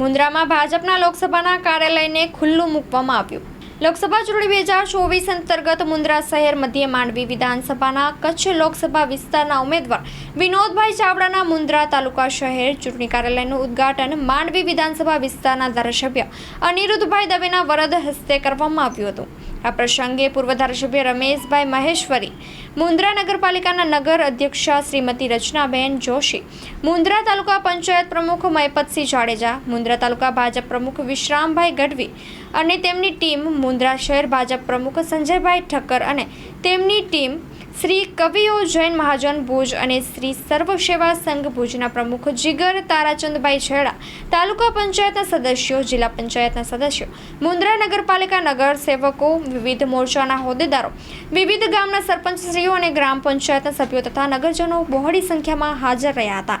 મુન્દ્રામાં ભાજપના લોકસભાના કાર્યાલયને ખુલ્લું મૂકવામાં આવ્યું. લોકસભા ચૂંટણી બે હજાર ચોવીસ અંતર્ગત મુન્દ્રા શહેર મધ્ય માંડવી વિધાનસભાના કચ્છ લોકસભા વિસ્તારના ઉમેદવાર વિનોદભાઈ ચાવડાના મુન્દ્રા તાલુકા શહેર ચૂંટણી કાર્યાલયનું ઉદ્ઘાટન માંડવી વિધાનસભા વિસ્તારના ધારાસભ્ય અનિરુદ્ધભાઈ દવેના વરદ હસ્તે કરવામાં આવ્યું હતું. આ પ્રસંગે પૂર્વ ધારાસભ્ય રમેશભાઈ મહેશ્વરી મુન્દ્રા નગરપાલિકાના નગર અધ્યક્ષા શ્રીમતી રચનાબેન જોશી મુન્દ્રા તાલુકા પંચાયત પ્રમુખ મયપતસિંહ જાડેજા મુન્દ્રા તાલુકા ભાજપ પ્રમુખ વિશ્રામભાઈ ગઢવી અને તેમની ટીમ મુન્દ્રા શહેર ભાજપ પ્રમુખ સંજયભાઈ ઠક્કર અને તેમની ટીમ શ્રી કવિઓ જૈન મહાજન ભુજ અને શ્રી સર્વ સેવા સંઘ ભુજના પ્રમુખ જીગર તારાચંદભાઈ છેડા તાલુકા પંચાયતના સદસ્યો, જિલ્લા પંચાયતના સદસ્યો, મુન્દ્રા નગરપાલિકા નગર સેવકો, વિવિધ મોરચાના હોદ્દેદારો, વિવિધ ગામના સરપંચશ્રીઓ અને ગ્રામ પંચાયતના સભ્યો તથા નગરજનો બહોળી સંખ્યામાં હાજર રહ્યા હતા.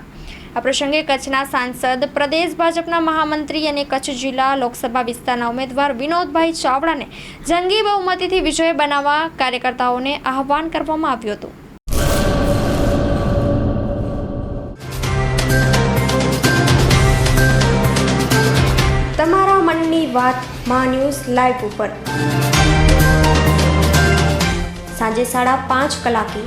આ પ્રસંગે કચ્છના સાંસદ, પ્રદેશ ભાજપના મહામંત્રી અને કચ્છ જિલ્લા લોકસભા વિસ્તારના ઉમેદવાર વિનોદભાઈ ચાવડાને જંગી બહુમતીથી વિજય બનાવવા કાર્યકર્તાઓને આહવાન કરવામાં આવ્યું હતું. તમારા મનની વાત મા ન્યૂઝ લાઈવ ઉપર. સાંજે સાડા પાંચ કલાકે